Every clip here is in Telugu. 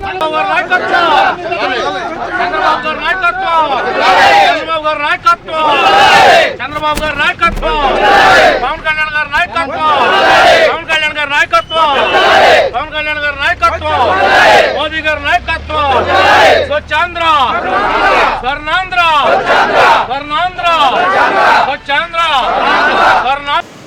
చంద్రబాబు గారి నాయకత్వం చంద్రబాబు గారి నాయకత్వం చంద్రబాబు గారి నాయకత్వం పవన్ కళ్యాణ్ గారి నాయకత్వం పవన్ కళ్యాణ్ గారి నాయకత్వం పవన్ కళ్యాణ్ గారి నాయకత్వం మోదీ గారి నాయకత్వం స్వచ్ఛాంధ్ర స్వర్ణాంధ్ర స్వర్ణాంధ్ర స్వచ్ఛాంధ్ర స్వర్ణాంధ్ర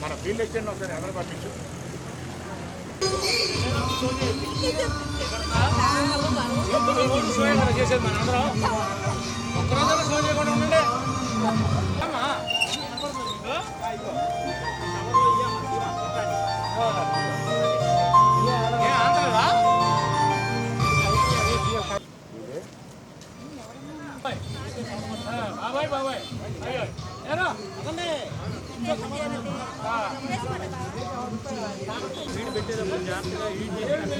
మన ఫీల్డ్ ఇచ్చేయండి ఒకసారి ఎవరు పంపించు చేసేది మన అందరం ఒక్కరోజు ఫోన్ చేయకుండా ఉండండి అమ్మా. బాబాయ్ బాబాయ్ అయ్యో ఏరా అదండి ఆ. వీడు పెట్టేటప్పుడు జాగ్రత్తగా యూజ్ చేయాలి.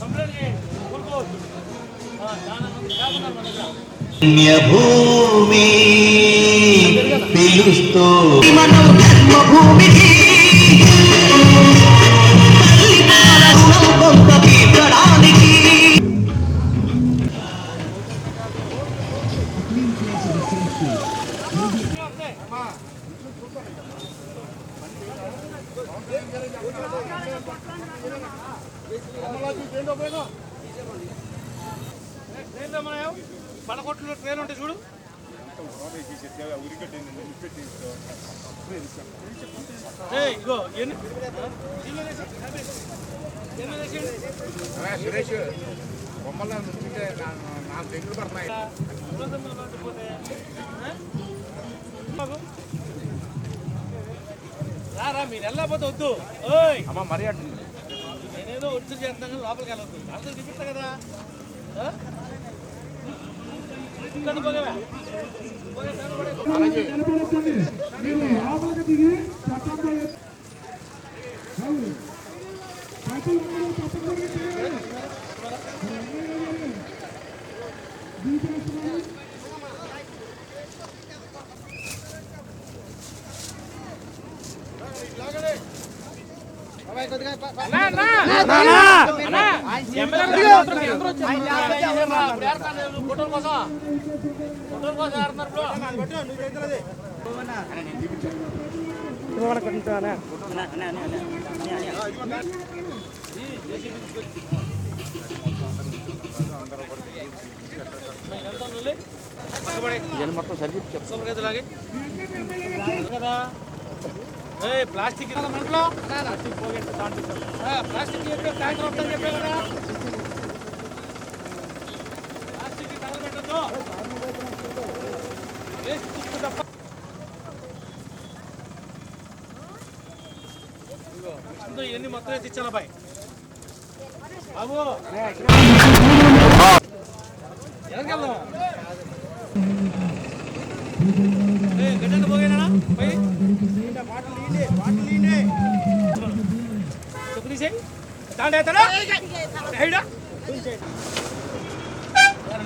కంప్లైంట్ చేయండి ఊరుకోవద్దు ఆ, చాలా మంది చేపన్నారు మన దగ్గర పుణ్యభూమి పిలుస్తూ మనం జన్మభూమికి రా రా మీరు వెళ్ళకపోతే వద్దు. ఓయ్. అమ్మ మరీ అంటుంది నేనేదో ఒత్తిడి చేస్తాను కానీ లోపలికి వెళ్ళొద్దు. అందరూ చూపిస్తా కదా. అలాగే. మీరు లోపలికి దిగి చట్టంతో కోసం ఆడుతున్నారు బ్రో కదా ప్లాస్టిక్ మనలో ప్లాస్టిక్ పోగేట్టు ఆ, ప్లాస్టిక్ చెప్పే ట్యాంకర్ వస్తుందని చెప్పే కదా. ప్లాస్టిక్ తగలబెట్టద్దు వేస్ట్ తప్ప. ఇవన్నీ మొత్తం ఎత్తి ఇచ్చాను అబ్బాయి బాబు. వెనకెళ్దాం హైడా?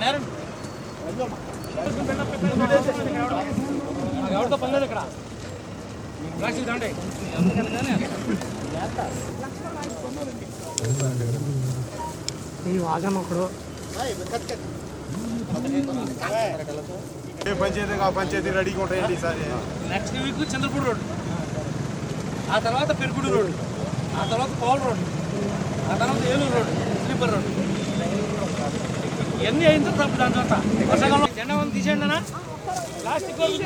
నేరం, ఎవరితో పని లేదు ఇక్కడ? ప్లాస్టిక్ దాంట్లో ఏ పంచాయతీ ఆ పంచాయతీ రెడీగా ఉంటాయండి ఈసారి నెక్స్ట్ వీక్ చంద్రపూడి రోడ్ ఆ తర్వాత పెరుగుడు రోడ్ ఆ తర్వాత పవల్ రోడ్ ఆ తర్వాత ఏలూరు రోడ్డు స్లీపర్ రోడ్డు. ఇవన్నీ అయిన తర్వాత దాని తర్వాత. వర్షాకాలం జెండా ఉంది తీసేయండి అన్న. ప్లాస్టిక్ వాళ్ళు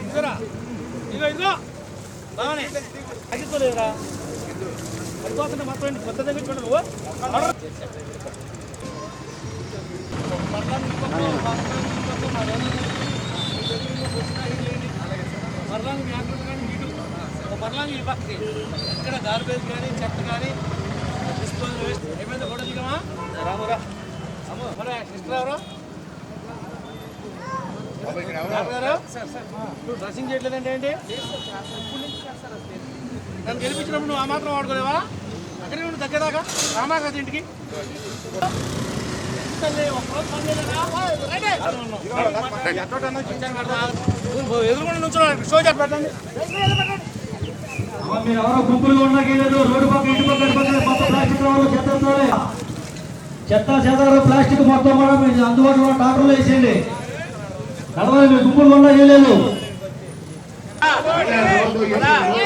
ఇదిగోరా. ఇదిగో ఇదిగో బాగానే. తగ్గిపోలేదురా పడిపోతుంటే మొత్తం కొత్త దగ్గర చూడండి నువ్వు. ఆర్డర్. మరలా ఇంకొక మరలా కానీ ఈ పక్కకి ఇక్కడ గార్బేజ్ కానీ చెత్త కానీ డిస్పోజల్ వేస్ట్ ఏమైంది ఫోటో దిగమా రామురా అమ్మ మరి సిస్టర్ ఎవరు డ్రెస్సింగ్ చేయట్లేదంటే ఏంటి నన్ను గెలిపించినప్పుడు నువ్వు ఆ మాత్రం వాడుకోలేవా అక్కడే ఉండి దగ్గరదాకా రామా ఇంటికి ఎదురుకుండా నుంచున్నావు షో చేసి పెట్టండి మీరు ఎవరో గుంపులుగా ఉండకలేదు రోడ్డు పక్క ఇంటి పక్క మొత్తం ప్లాస్టిక్ రావాలి చెత్త చెత్త చెదారు ప్లాస్టిక్ మొత్తం కూడా మీరు అందుబాటులో టాటర్లు వేసేయండి నడవాలి మీరు గుంపులు ఉండలేదు ఏయ్,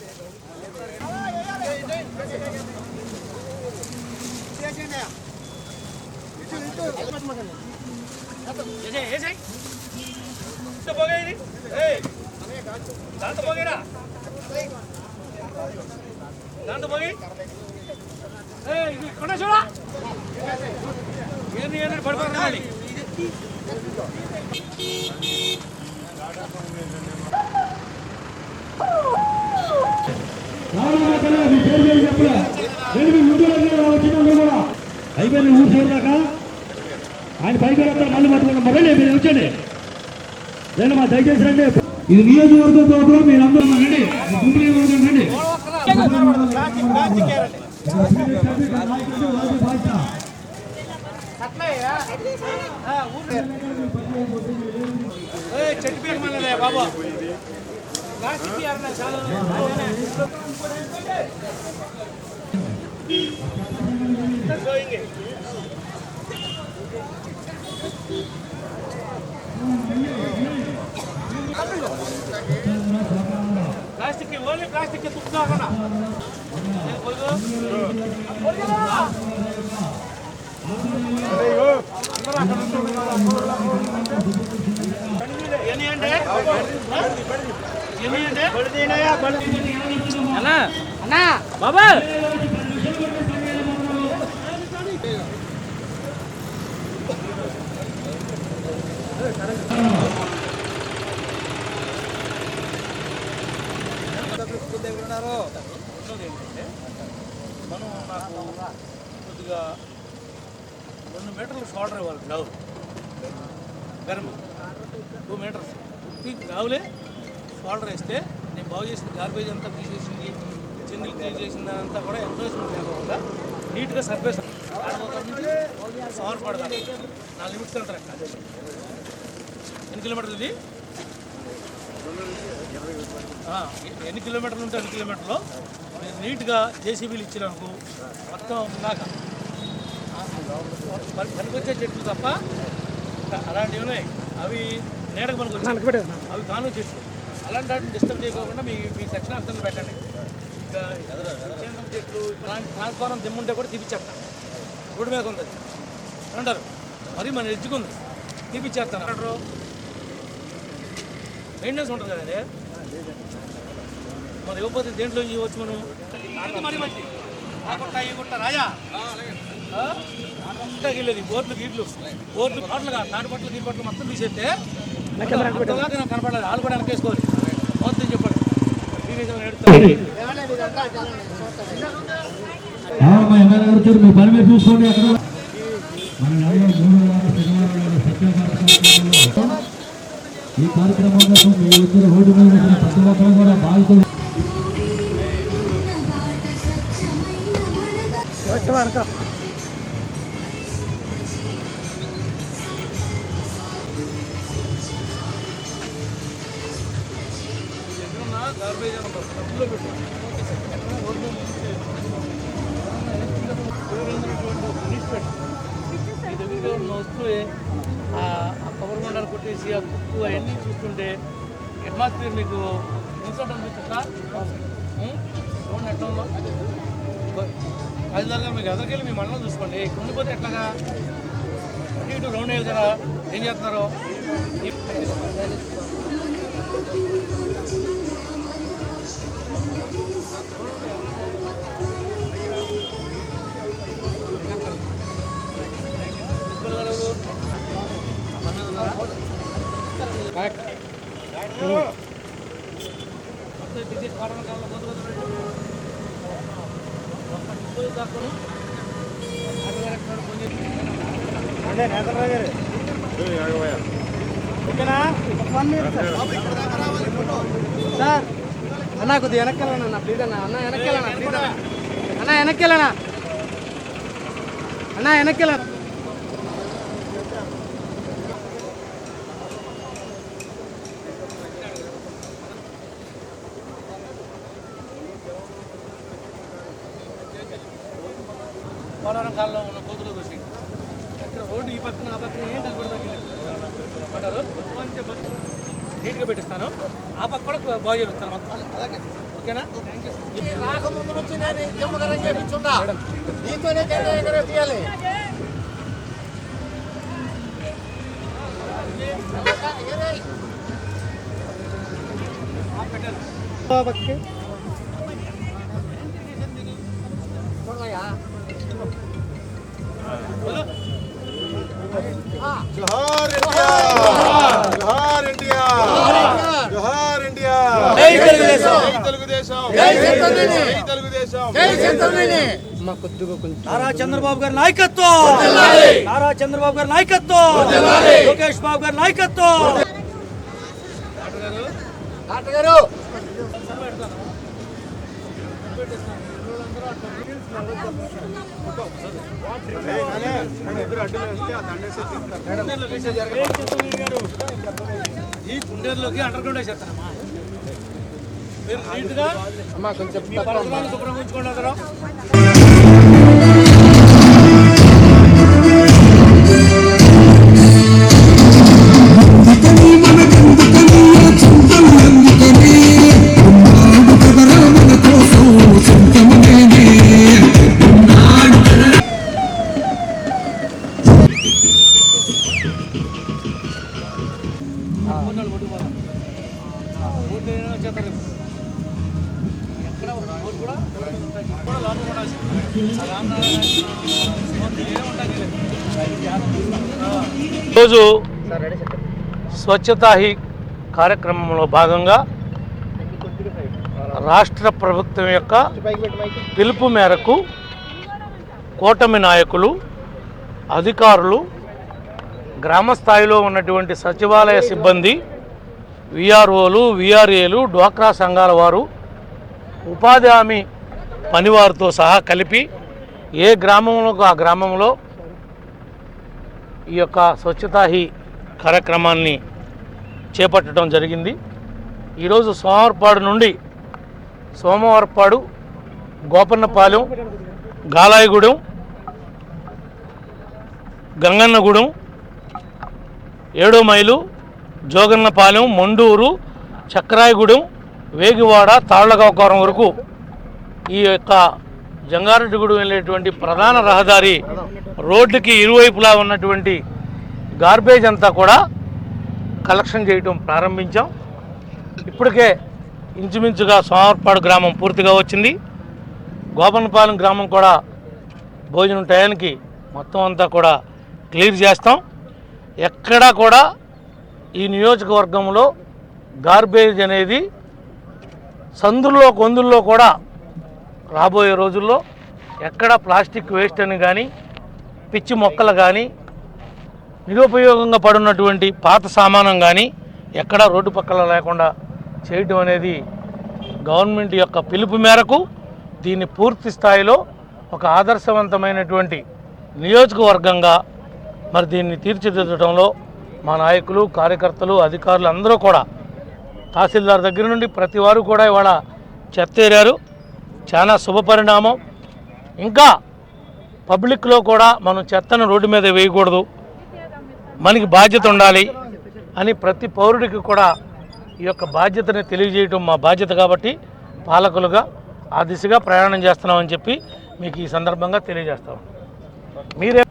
దాంతో పోగేరా దాంతో పోగి ఏయ్, ఇది కొండ చూడ ఏంది ఏంది పడిపోతుంది రావడం పేరు పేరు చెప్పలే. నేను మీ ముందు వచ్చిన కూడా. అయిపోయింది ఊరు చూడదాకా ఆయన పైకి వస్తారు మళ్ళీ పట్టుకున్నాం మళ్ళీ మీరు వచ్చండి నేను మా దయచేసి రండి. ఇది నియోజకవర్గం తోట మీరు అందరూ రండి రండి చెట్టు మళ్ళీ బాబు. ప్లాస్టిక్ ఏరన్నా చాలా గోయింగ్ ప్లాస్టిక్ ఓన్లీ అన్నా. అన్నా. బాబా. రెండోది ఏంటంటే మనం నాకు కొద్దిగా రెండు మీటర్లు షోల్డర్ ఇవ్వాలి గ్లౌ పెరము టూ మీటర్స్. పూర్తి షోల్డర్ వేస్తే నేను బాగు చేసిన గార్బేజ్ అంతా తీసేసింది చిందులు క్లీన్ చేసిన అంతా కూడా ఎంప్లాయ్మెంట్ లేకుండా నీట్గా సర్ఫేస్ సవర్ పడతాను నా లిమిట్స్ అంటారు అక్కడ ఎన్ని కిలోమీటర్లు ఇది? ఎన్ని కిలోమీటర్లు ఉంటే అన్ని కిలోమీటర్లు. మీరు నీట్గా జేసీబీలు ఇచ్చినందుకు మొత్తం ఉన్నాక. పని- పనికొచ్చే చెట్లు తప్ప అలాంటివి ఉన్నాయి. అవి నీడకు మనకు వచ్చాయి. అవి కాను చెట్లు అలాంటి వాటిని డిస్టర్బ్ చేయకోకుండా మీ మీ సెక్షన్ అర్థం పెట్టండి. ఇంకా చెట్లు ట్రాన్స్ఫారం దిమ్ముంటే కూడా తీపిచ్చేస్తాను రోడ్డు మీద ఉంది అది. అంటారు మరి మన ఎడ్జుకుంది తీపిచ్చేస్తాను అంటారు మెయింటెనెన్స్ ఉంటుంది కదండి. మరి ఇవ్వకపోతే దేంట్లో ఇవ్వచ్చు మనం? అది మరి మంచి రాజా ఆ? అంతకి వెళ్ళేది బోర్లు గీట్లు. బోర్లు పాటలు కాదు. నాటు పట్లు గీ పట్లు మొత్తం తీసేస్తే కనపడలేదు. వాళ్ళు కూడా వెనకేసుకోవాలి. మా పని మీరు చూసుకోండి అక్కడ. ఈ కార్యక్రమం కోసం మీ వచ్చిన రోడ్డు మీద వచ్చిన ప్రతి ఒక్కరు కూడా బాధితులు. గార్బేజ్ ఆ కుక్కు అవన్నీ చూస్తుంటే అట్మాస్ఫియర్ మీకు ఇన్సల్ట్ అనిపిస్తుందా ఉం? చూడండి ఎట్లా ఉందో? రాజధానిగా మీకు ఎదరికెళ్ళి మీ మండలం చూసుకోండి. ఇక్కడ ఉండిపోతే ఎట్లాగా? అటు ఇటు రౌండ్ వేయాలి కదా ఏం చేస్తున్నారు? ఈ- సార్ అన్న కొద్దిగా వెనక్కెళ్ళనా ప్లీజ్ అన్న. అన్న వెనక్కెళ్ళనా ప్లీజ్ అన్న. అన్న వెనక్కెళ్ళనా అన్న వెనక్కెళ్ళనా పోలవరం కాలంలో ఉన్న కోతులు చూసి అక్కడ రోడ్డు ఈ పక్కన ఆ పక్కన ఏం బస్సు నీట్గా పెట్టిస్తాను. ఆ పక్క కూడా బాగు చేపిస్తాను మొత్తం. అలాగే. ఓకేనా? రాకముందు నుంచి నేను నీతోనే మా కొద్దిగా కొంచెం నారా చంద్రబాబు గారి నాయకత్వం. నారా చంద్రబాబు గారి నాయకత్వం. లోకేష్ బాబు గారి నాయకత్వం. డాక్టర్ గారు ఈ కుండేరులోకి అండర్ గ్రౌండ్ వేసేస్తానమ్మా. మీరు నీట్గా అమ్మా కొంచెం మీ పరిసరాలు శుభ్రం ఉంచుకోండి అందరూ. ఈరోజు స్వచ్ఛతా హీ కార్యక్రమంలో భాగంగా రాష్ట్ర ప్రభుత్వం యొక్క పిలుపు మేరకు కూటమి నాయకులు అధికారులు గ్రామ స్థాయిలో ఉన్నటువంటి సచివాలయ సిబ్బంది విఆర్ఓలు విఆర్ఏలు డ్వాక్రా సంఘాల వారు ఉపాధి హామీ పనివారితో సహా కలిపి ఏ గ్రామంలో ఆ గ్రామంలో ఈ యొక్క స్వచ్ఛతాహి కార్యక్రమాన్ని చేపట్టడం జరిగింది. ఈరోజు సోమవారపాడు నుండి సోమవారపాడు గోపన్నపాలెం గాలాయగూడెం గంగన్నగూడెం ఏడో మైలు జోగన్నపాలెం మొండూరు చక్రాయగూడెం వేగివాడ తాళ్ళగవకారం వరకు ఈ యొక్క జంగారెడ్డిగూడెం వెళ్ళేటువంటి ప్రధాన రహదారి రోడ్డుకి ఇరువైపులా ఉన్నటువంటి గార్బేజ్ అంతా కూడా కలెక్షన్ చేయటం ప్రారంభించాం. ఇప్పటికే ఇంచుమించుగా సోమర్పాడు గ్రామం పూర్తిగా వచ్చింది. గోపనపాలెం గ్రామం కూడా భోజనం టయానికి మొత్తం అంతా కూడా క్లియర్ చేస్తాం. ఎక్కడా కూడా ఈ నియోజకవర్గంలో గార్బేజ్ అనేది సందుల్లో కొందుల్లో కూడా రాబోయే రోజుల్లో ఎక్కడ ప్లాస్టిక్ వేస్ట్ అని కానీ పిచ్చి మొక్కలు కానీ నిరుపయోగంగా పడున్నటువంటి పాత సామానం కానీ ఎక్కడా రోడ్డు పక్కల లేకుండా చేయటం అనేది గవర్నమెంట్ యొక్క పిలుపు మేరకు దీన్ని పూర్తి స్థాయిలో ఒక ఆదర్శవంతమైనటువంటి నియోజకవర్గంగా మరి దీన్ని తీర్చిదిద్దడంలో మా నాయకులు కార్యకర్తలు అధికారులు అందరూ కూడా తహసీల్దార్ దగ్గర నుండి ప్రతి వారు కూడా ఇవాళ చెత్త ఏరారు. చాలా శుభపరిణామం ఇంకా పబ్లిక్లో కూడా మనం చెత్తను రోడ్డు మీద వేయకూడదు. మనకి బాధ్యత ఉండాలి అని ప్రతి పౌరుడికి కూడా ఈ యొక్క బాధ్యతని తెలియజేయటం మా బాధ్యత కాబట్టి పాలకులుగా ఆ దిశగా ప్రయాణం చేస్తున్నామని చెప్పి మీకు ఈ సందర్భంగా తెలియజేస్తాం మీరే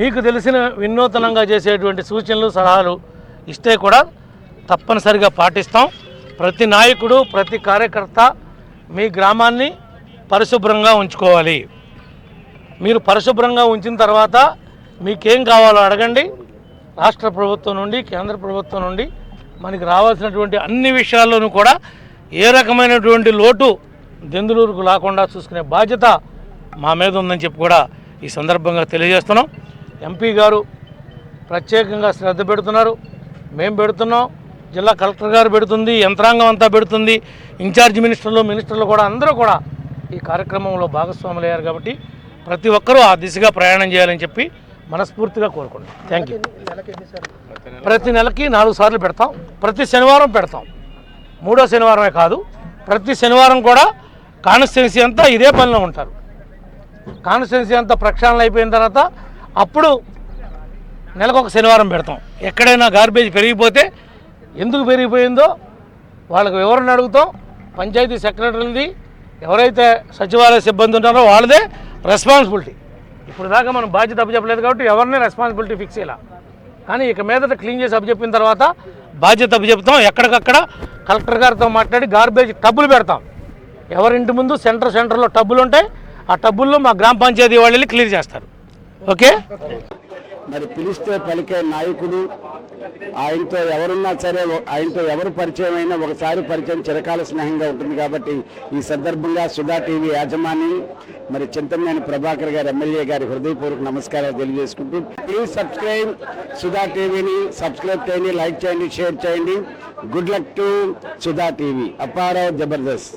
మీకు తెలిసిన వినూతనంగా చేసేటువంటి సూచనలు సలహాలు ఇస్తే కూడా తప్పనిసరిగా పాటిస్తాం. ప్రతి నాయకుడు ప్రతి కార్యకర్త మీ గ్రామాన్ని పరిశుభ్రంగా ఉంచుకోవాలి. మీరు పరిశుభ్రంగా ఉంచిన తర్వాత మీకేం కావాలో అడగండి. రాష్ట్ర ప్రభుత్వం నుండి కేంద్ర ప్రభుత్వం నుండి మనకి రావాల్సినటువంటి అన్ని విషయాల్లోనూ కూడా ఏ రకమైనటువంటి లోటు దెందులూరుకు లేకుండా చూసుకునే బాధ్యత మా మీద ఉందని చెప్పి కూడా ఈ సందర్భంగా తెలియజేస్తున్నాం. ఎంపీ గారు ప్రత్యేకంగా శ్రద్ధ పెడుతున్నారు. మేము పెడుతున్నాం. జిల్లా కలెక్టర్ గారు పెడుతుంది. యంత్రాంగం అంతా పెడుతుంది. ఇన్ఛార్జ్ మినిస్టర్లు మినిస్టర్లు కూడా అందరూ కూడా ఈ కార్యక్రమంలో భాగస్వాములు అయ్యారు కాబట్టి ప్రతి ఒక్కరూ ఆ దిశగా ప్రయాణం చేయాలని చెప్పి మనస్ఫూర్తిగా కోరుకుంటాం థ్యాంక్ యూ ప్రతి నెలకి నాలుగు సార్లు పెడతాం. ప్రతి శనివారం పెడతాం. మూడో శనివారమే కాదు ప్రతి శనివారం కూడా కాన్స్టిట్యున్సీ అంతా ఇదే పనిలో ఉంటారు. కాన్స్టిట్యున్సీ అంతా ప్రక్షాళన అయిపోయిన తర్వాత అప్పుడు నెలకు ఒక శనివారం పెడతాం. ఎక్కడైనా గార్బేజ్ పెరిగిపోతే ఎందుకు పెరిగిపోయిందో వాళ్ళకి వివరణ అడుగుతాం. పంచాయతీ సెక్రటరీది ఎవరైతే సచివాలయ సిబ్బంది ఉన్నారో వాళ్ళదే రెస్పాన్సిబిలిటీ ఇప్పుడు దాకా మనం బాధ్యత అప్పచెప్పలేదు కాబట్టి ఎవరిని రెస్పాన్సిబిలిటీ ఫిక్స్ చేయాల? కానీ ఇక మీదట క్లీన్ చేసి అప్పచెప్పిన తర్వాత బాధ్యత అప్పచెప్తాం. ఎక్కడికక్కడ కలెక్టర్ గారితో మాట్లాడి గార్బేజ్ టబ్బులు పెడతాం. ఎవరింటి ముందు సెంటర్ సెంటర్లో టబ్బులు ఉంటాయి. ఆ టబ్బుల్లో మా గ్రామ పంచాయతీ వాళ్ళు క్లియర్ చేస్తారు. ఓకే? మరి పిలిస్తే పలికే నాయకుడు ఆయనతో ఎవరున్నా సరే ఆయనతో ఎవరు పరిచయం అయినా ఒకసారి పరిచయం చిరకాల స్నేహంగా ఉంటుంది కాబట్టి ఈ సందర్భంగా సుధా టీవీ యాజమాని మరి చింతమనేని ప్రభాకర్ గారు ఎమ్మెల్యే గారి హృదయపూర్వక నమస్కారాలు తెలియజేసుకుంటూ ప్లీజ్ సబ్స్క్రైబ్ సుధా టీవీని సబ్స్క్రైబ్ చేయండి లైక్ చేయండి షేర్ చేయండి. Good luck to Sudha TV. Apparao Jabardasth.